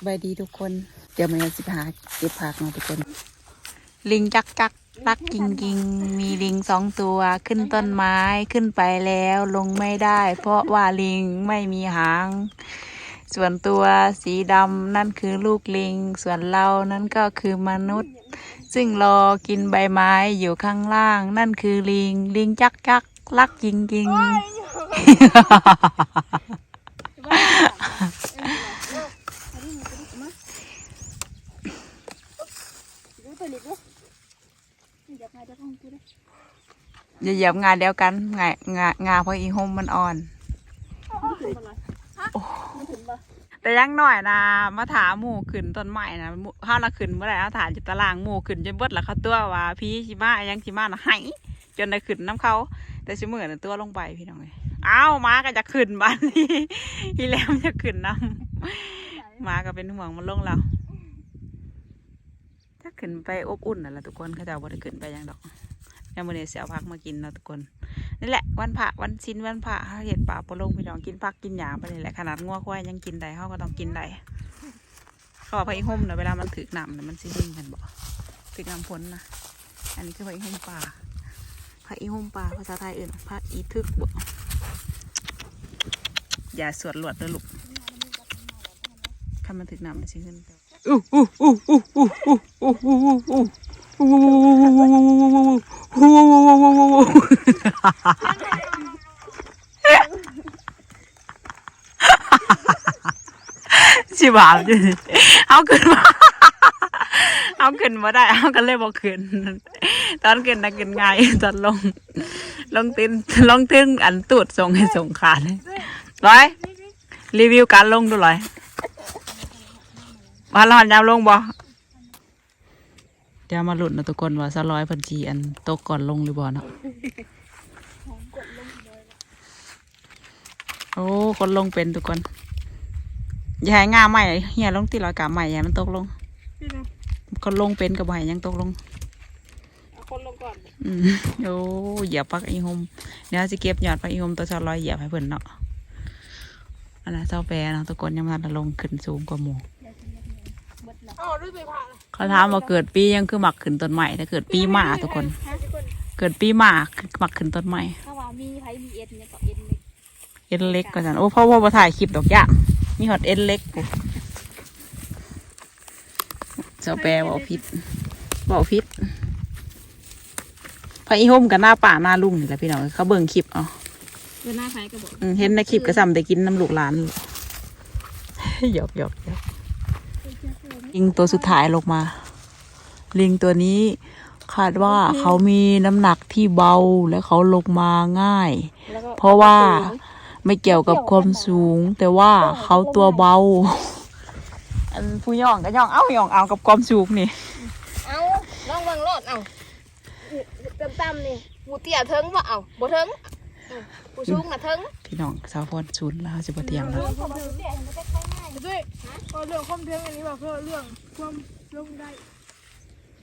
สบายดีทุกคน เดี๋ยวมันจะพาเก็บผักเนาทุกคน ลิงจักจักลักกิงกิงมีลิงสองตัวขึ้นต้นไม้ขึ้นไปแล้วลงไม่ได้ เพราะว่าลิงไม่มีหาง ส่วนตัวสีดำนั่นคือลูกลิง ส่วนเรานั่นก็คือมนุษย์ ซึ่งรอกินใบไม้อยู่ข้างล่าง นั่นคือลิง ลิงจักจักลักกิงกิง อย่าเหยียบงาเดียวกันงางางาเพราะอีหมมันอ่อนแต่ยังหน่อยนะมาถามหมู่ขึ้นต้นไม้นะหมู่ห้าละขึ้นเมื่อไหร่เอาถานจิตตารางหมู่ขึ้นจนเบิดละเขาตัวว่า พี่ชิมายังชิมานะไหจนได้ขึ้นน้ำเขา แต่ชิมือน่ะตัวลงไปพี่น้องเลยอ้าวม้าก็จะขึ้นบ้านนี้อีแหลมจะขึ้นน้ำม้าก็เป็นห่วงมันลงเราถ้า ขึ้นไปอบอุ่นน่ะละทุกคนเขาจะเอาบ่ได้ขึ้นไปยังดอกยังมื่อนี้เสียพักมากินเนาะทุกคนนี่แหละวันพระวันชิ้นวันพระเขาเห็ดป่าปลงพี่น้องกินผักกินหยาไปนี่แหละขนาดงัวควายยังกินได้เขาก็ต้องกินได้เขาบอกพระอิหุ่มเนาะเวลามันถือน้ำเนี่ยมันซิลิ่งกันบ่ถือน้ำพ้นนะอันนี้คือพระอิหุ่มป่าพระอิหุ่มป่าภาษาไทยอื่นพระอีทึกบ่อย่าสวดหลวดเด้อลูกถ้ามันถือน้ำมันซิขึ้น สิบาทอยู่เอาขึ้นมาเอาขึ้นมาได้ เอากันเลยบอกขึ้น ตอนขึ้นนะขึ้นง่ายตอนลง ลงตึ้นลงตึ้งอันตูดส่งให้ส่งขาดเลยร้อย รีวิวการลงดูร้อย มาหลอนยามลงบ่เดี๋ยวมาหลุดนะทุกคนว่าสร้อยพันจีอันตกก่อนลงหรือบ่เนาะโอ้คนลงเป็นทุกคนอย่าให้งาใหม่เฮียลงตีรอยกาใหม่อย่าให้มันตกลงคนลงเป็นกับใหม่ยังตกลงเอาคนลงก่อนอืมโอ้เหยียบปักอีหมเดี๋ยวจะเก็บยอดปักอีหมตัวชาวลอยเหยียบให้เพิ่นเนาะอันนั้นเจ้าแปรเนาะทุกคนยังมาลงขึ้นสูงกว่าหมู่ อ๋อด้วยไปผ่า เขาถามว่าเกิดปียังคือหมักขึ้นต้นใหม่ถ้าเกิดปีหมาทุกคน เกิดปีหมาคือหมักขึ้นต้นใหม่ถ้าว่ามีไผมีเอ็นเนี่ยก็เอ็นเล็กเอ็นเล็กก็จันโอ้พ่อพ่อมาถ่ายคลิปดอกย่างมีหอดเอ็นเล็กปุ๊เจ้าแปรบอกพิษบอกพิษพระอีหมกับหน้าป่าหน้าลุงนี่แหละพี่น้องเขาเบิ่งคลิปเอาเวลาไผก็บอกอืมเห็นในคลิปก็ซ้ำได้กินน้ำลูกหลานหยอกหยอกหยอก ลิงตัวสุดท้ายลงมา ลิงตัวนี้คาดว่าเขามีน้ำหนักที่เบาและเขาลงมาง่ายแล้วก็เพราะว่าไม่เกี่ยวกับความสูง แต่ว่าเขาตัวเบา อันผู้ย่องก็ย่องเอ้าย่องเอากับความสูงนี่ เอาลองเบิ่งโลดเอาต่ำๆนี่ผู้เตี้ยเทิงบ่เอาบ่เทิงอืม ผู้สูงน่ะเทิงพี่น้องสาวพรศูนย์แล้วสิบเตียงแล้วด้วยก็เรื่องความเพียงอันนี้ว่าเพื่อเรื่องความลงได้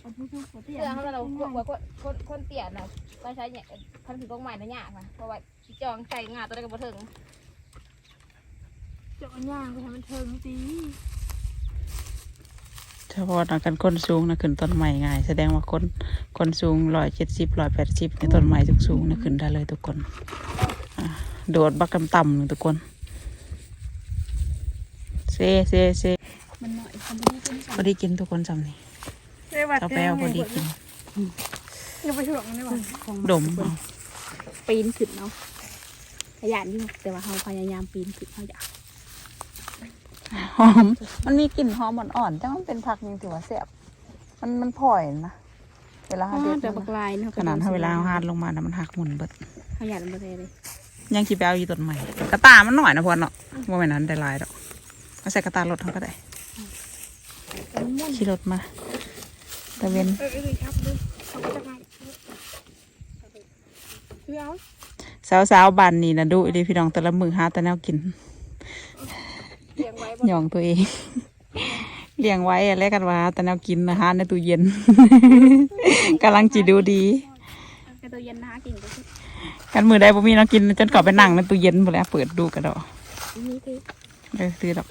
เอาผู้ชมขอเตี้ยเรื่องของเราว่าคนคนคนเตี้ยน่ะก็ใช้เนี่ยคันถือตรงใหม่น่ะยากค่ะเพราะว่าสิจองใส่งาตัวใดก็บ่เทิงเจาะย่างไปให้มันเทิงตี เฉพาะนักกันคนสูงนะขึ้นต้นใหม่ง่าย แสดงว่าคนคนสูงร้อยเจ็ดสิบร้อยแปดสิบในต้นไม้ทุกสูงนะขึ้นได้เลยทุกคนอะโดดบักกำต่ำๆทุกคนเซเซเซมันน้อยคันบ่ได้เป็นพอดีกินทุกคนจำนี่เรียกว่าเอาไปเอาพอดีกินยังไปถ่วงนี่ว่าดมเอาปีนขึ้นเนาะขยันอยู่แต่ว่าเฮาพยายามปีนขึ้นเฮาอยาก หอม มันมีกลิ่นหอมอ่อนๆแต่มันเป็นผักยังถือว่าแซ่บมันมันผ่อยนะเวลาอ๋หาอเด็ดแต่บักลายเนาะขนาดถ้าเวลาหาดลงมานะมันหักหมุนเบิดขยันบ่ได้เลยยังคิดไปเอาอยู่ต้นใหม่กระตามันหน่อยนะพอเนาะว่าไม่นั้นได้หลายดอกเอาใส่กระตารถเขาก็ได้ขี่รถมาตะเวนเออเออครับดูเขาก็จะมาคือเอาสาวสาวๆบ้านนี่นะดูดิพี่น้องแต่ละมือหาแต่แนวกินเลี้ยงไว้บ่ หยองตัวเอง เลี้ยงไว้อะไรกันว่าแต่แนวกินนะฮะในตู้เย็นกำลังจีดูดีกระตัวเย็นนะกินก็คือกันมือได้บ่มีแน้กินจนกลับไปนั่งในตู้เย็นหมดแล้วเปิดดูกันดอกนี่คือเออซื้อดอก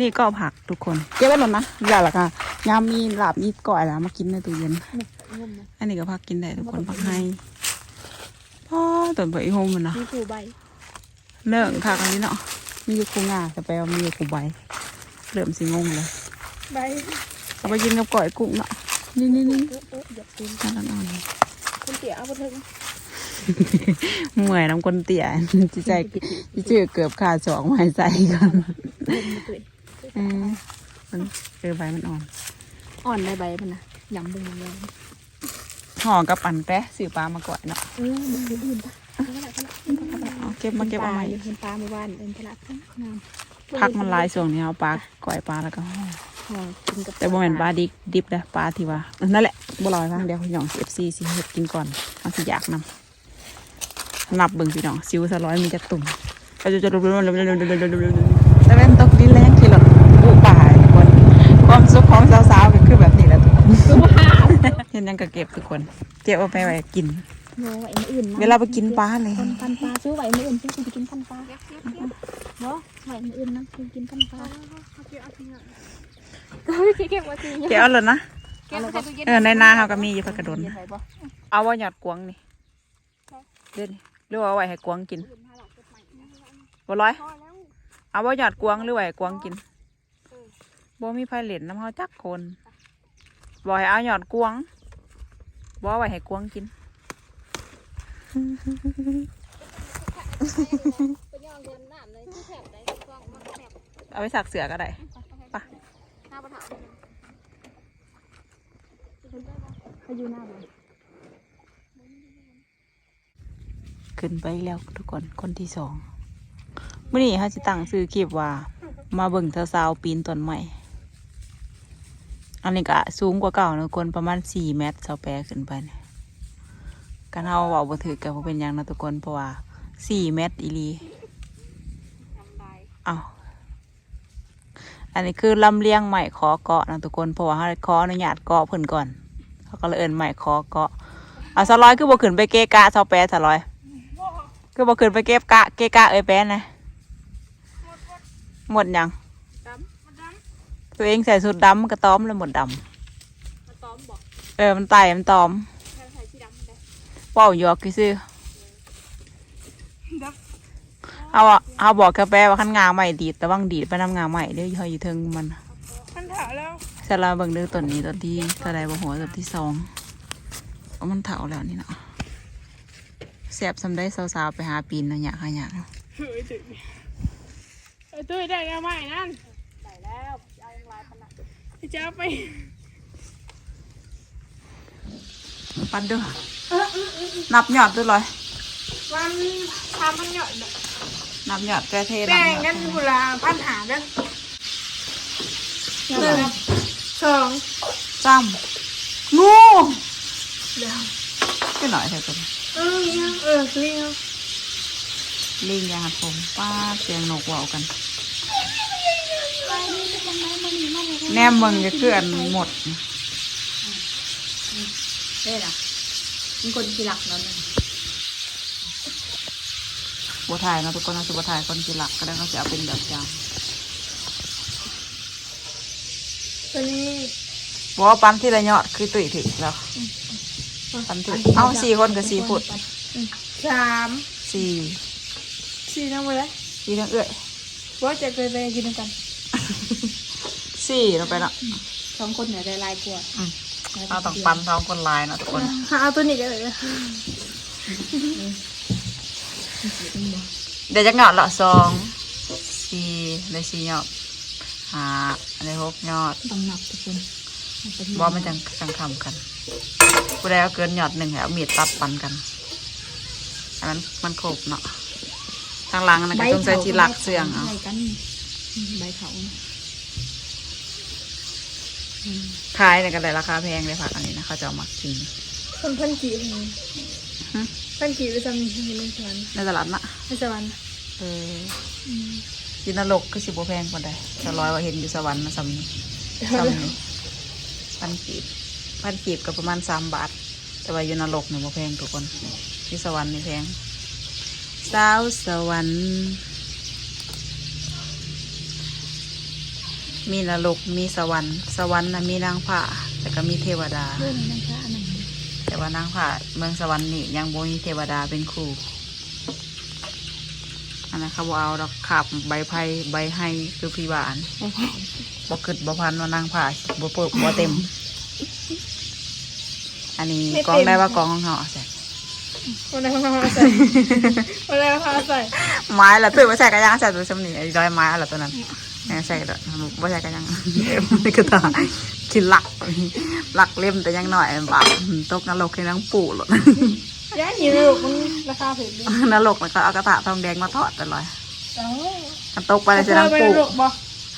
นี่ก็ผักทุกคนเก็บไว้หล่นนะอย่าละค่ะยามมีหลาบมีก่อยแล้วมากินในตู้เย็น อันนี้ก็ผักกินได้ทุกคนผักให้พ่อต้นใบโฮมมันนะมีปูใบเนื่องค่ะอันนี้เนาะ มีอยู่คูงาแต่ไปเอามีอยู่คูใบเริ่มสิงงเลยใบเอาไปกินกับก่อยกุ้งเนาะนี่นี่นี่เออเอออยากกินนั่นนั่นคนเตี๋ยเอาไปถึงเมื่อยน้ำคนเตี่ยจิใจจิจือเกือบขาดสองไม้ใส่กันเล่นมาตุ้ยเออมันเออใบมันอ่อน อ่อนได้ใบมันนะยำบึงเลยห่อกับอันแปะสื่อปลามาก่อยเนาะเออมันอื่นปะ เอาไปละเอาไปละเอาเก็บมาเก็บเอาใหม่เห็นปลาไม่ว่านเป็นพละงามพักมันลายส่วงนี้เอาปลาก่อยปลาแล้วก็ห่อห่อกินกับแต่บ่แม่นปลาดิบดิบนะปลาที่ว่านั่นแหละบ่ลอยฟังเดี๋ยวพี่น้องเอฟซีสิเฮ็ดกินก่อนเอาสิอยากนำนับเบิ่งพี่น้องซิวสะร้อยมีจักตุ่มก็จะจะรุมๆๆๆๆๆแต่เป็นตกดินแรงที่หลดบุป่าทุกคนความสุขของสาวๆก็คือแบบนี้แหละทุกคนเห็นยังก็เก็บทุกคน เก็บเอาไปไว้กิน โน้ไอ้อื่นเวลาไปกินปลาเลยคนพันปลาซื้อไว้ไม่อื่นซื้อไปกินพันปลาบ่ไว้ไม่อื่นนะคือกินพันปลาก็ไม่เก็บมาทีเก็บเอาเลยนะเก็บใส่ตู้เย็นเออในนาเขาก็มีอยู่พักกระโดนเอาไว่าหยอดกวงนี่เด่นหรือว่าเอาไว้ให้กวงกินบ่ร้อย เอาไว่าหยอดกวงหรือไว้ให้กวงกินบ่มีไผเล่นน้ำเฮาจักคนบ่ให้เอาหยอดกวงบ่เอาไว้ให้กวงกินไปย่อง เอาไปสักเสือก็ได้หน้าปะถางเขาอยู่หน้าบ้านขึ้นไปแล้วทุกคนคนที่สองมื่อนี้เขาจะตั้งซื้อคลิปว่า มาเบิ่งสาวปีนต้นใหม่ อันนี้ก็สูงกว่าเก่านะคนประมาณสี่เมตรเสาแปรขึ้นไปเนี่ย การเอาเว่าบ่ถือกับเป็นหยังนะทุกคนเพราะว่าสี่เมตรอีหลีเอาอันนี้คือลำเลียงใหม่ขอเกาะนะทุกคนเพราะว่าเขาขออนุญาตเกาะเพิ่นก่อนเขาก็เลยเอินใหม่ขอเกาะเอาสลอยคือบ่ขึ้นไปเกะกะเสาแปรสลอยคือบอกขึ้นไปเก็บกะเกะกะเอ้ยแป้นนะหมดยังตัวเองใส่สุดดำมันก็ต้อมแล้วหมดดมันต้อมบอกำเออมันไต่มันตอม ใช่ใส่ที่ดำมันได้ เป่าหยอกคือซื้อเอาอะเอาบอกกาแฟว่าขั้นงาใหม่ดีดแต่ว่างดีดไปน้ำงาใหม่เด้ออยู่อยู่เทิงมันมันถาแล้วเสร็จแล้วเบิ่งเด้อต้นนี้ต้นที่เท่าไรบ่หัวต้นที่สองเอามันเถาแล้วนี่เนาะแสบสำได้สาวๆไปหาปีนเนาะอยากหาอยากเนาะเฮ้ยตุ้ยไอ้ตุ้ยได้แล้วไหมนั่นได้แล้วเอาอย่างไรปะนะจะเอาไป ปันเด้อนับยอดด้วยเลยวันทำมันหย่อนนับยอดแกเทนับแบ่งยอกันดเวลาปัญหากันหนึ่งสองจ้ำงูเดี๋ยวก็หน่อยเถอะตัวเออเออเลี้ยงลิงยางหัดผมป้าดเสียงนกเว่าวกันแนมมึงจะคืออันหมด ได้ละมีคนที่รักนั่นบัวถ่ายเนาะทุกคนนะสุบัวถ่ายคนจีหลักก็ได้เขาจะเอาเป็นแบบจางตัวนี้บอกว่าปั้นที่ละยอดคือตุ๋ยถึงแล้วปั้นตุ๋ยเอาสี่คนกับสี่ฟุตสามสี่สี่ทั้งหมดเลยสี่ทั้งเอื้อยว่าจะเคยไปกินกันสี่ลงไปเนาะสองคนเนี่ยได้ลายกว่าอืม เราต้องปั้นสองคนลายเนาะทุกคนเอาตัวนี้กันเลยเดี๋ยวจะเหงาละสองสี่ในสี่ยอดห้าในหกยอดต้องนับทุกคนว่ามันจังจังคำกันกูได้เอาเกินหยอดหนึ่งแล้วมีดตัดปันกันอันนั้นมันครบเนาะทางหลังนะก็ต้องใส่จีรักเสื่องเอาใบกันใบเขา ขายเนี่ยกันเลยราคาแพงเลยผักอันนี้นะเขาจะเอามากินคนพันกี่เองฮะพันกี่ไปทำในสวรรค์ในตลาดนะในสวรรค์เออกินนรกคือสิบโแพงกว่าใดจะร้อยว่าเห็นอยู่สวรรค์นะสำนี้สำนี้พันกีบพันกีบกับประมาณสามบาท แต่ว่าอยู่นรกเนี่ยโแพงทุกคนที่สวรรค์นี่แพงสาวสวรรค์ มีนรกมีสวรรค์ สวรรค์นะมีนางผ่าแต่ก็มีเทวดาเรื่องนั้นค่ะอันนั้นแต่ว่านางผ่าเมืองสวรรค์นี่ยังบ่มีเทวดาเป็นครูอันนั้นเขาบอเอาดอกขับใบไผ่ใบไห้คือพี่บานบ่กึดบ่พันว่านางผ่าบ่เปิดบ่เต็ม อันนี้กองได้ว่ากองของเขาใส่ วันไหนพาใส่วันไหนพาใส่ไม้ละตื่นมาใส่กระยังใส่ตัวชมนี่ไอ้ร้อยไม้ละตัวนั้นแหม่ใส่ดอกบ่ใส่กระยังไม่กระตากินหลักหลักเล่มแต่ยังหน่อยบาปตกนรกให้นังปู่หลดย่าหิวลูกมันราคาถูกดีนรกแล้วก็เอากระตะทองแดงมาทอดตลอดเอ้ามันตกไปแล้วเคจะนังเป็นนปู่รกบ่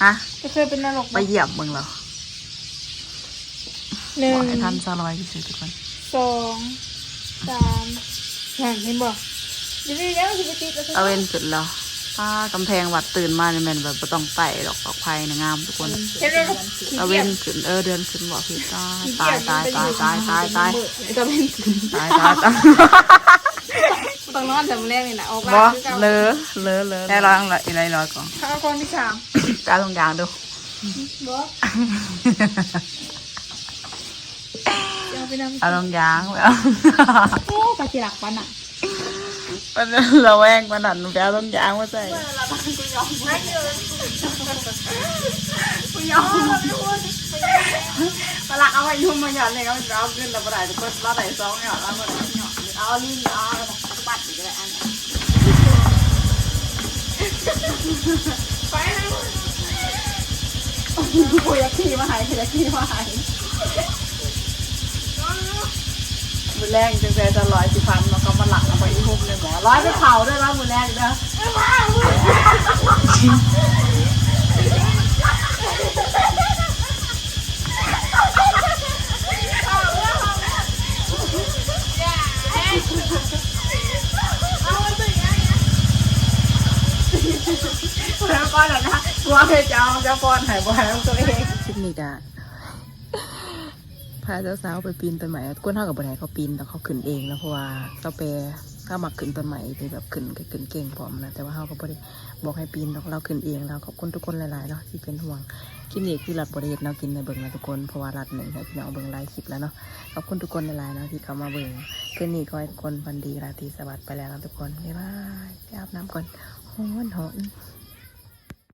ฮะเคยเป็นนรกไปเหยียบมึงเหรอหนึ่บงอให้ท่านซาลอยที่สุดทุกคนสอง สามนั่นเห็นบ่เดี๋ยวนี้ยังสิบติดแล้วเอาเว้นสุดแล้วถ้ากำแพงวัดตื่นมาเนี่ยแมันแบบบ่ต้องไต่ดอกดอกไผ่นะงามทุกคนเห็นไหมเอาเว้นขึ้นเออเดือนขึ้นบอกพี่ตายตายตายตายตายตายตายจะเป็นตายตายตายต้องนอนแต่มื้อแรกนี่นะออกบมาอคือเก่าเลอะเลอะเลอะได้ร้อยละอะไรร้อยก่อนข้าวกองที่สามกาตรงยางดูบ่เอา ไปนำเอาตรงยางไปเอาโอ้ปลาจิรักปันอะมันระแวงมันหนันไปเอาตรงยางมาใส่ปลักเอาไว้ยุ่มมาหย่อนเลยเอาเอาขึ้นแล้วปลายทุกคนเราใส่ซองหย่อนเอาหมดหย่อนเอาลิ้นเอาปัดอีกเลยอันนี้ไปนะกูอยากขี่มาหายอยากขี่มาหาย มือแรงจังใจจะร้อยสิพันแล้วก็มาหลักเอาไปอีกหุ่มเลยหมอร้อยไปเผาด้วยนะมือแรงเด้อแล้วก็แล้วนะกลัวเพจเอาจะป้อนหายบ่หายตัวเองคลิปนี้กะ พาเจ้าสาวไปปีนต้นไม้ก้นเท่ากับบนไดเขาปีนแต่เขาขึ้นเองแล้วเพราะว่าเจ้าเปรก็มักขึ้นต้นไม้ที่แบบขึ้นก็ขึ้นเก่งพร้อมนะแต่ว่าเขาก็บ่ได้บอกให้ปีนเราขึ้นเองเราขอบคุณทุกคนหลายๆเนาะที่เป็นห่วงคลิปนี้คือรัดบริเวณเรากินในเบิ่งนะทุกคนเพราะว่ารัดหนึ่งให้พี่น้องเบิ่งไลฟ์คลิปแล้วเนาะขอบคุณทุกคนหลายๆเนาะที่เข้ามาเบิ่งคืนนี้ก็ให้ทุกคนวันดีราตรีสวัสดิ์ไปแล้วนะทุกคนบ๊ายบายไปอาบน้ำก่อนหอนหอน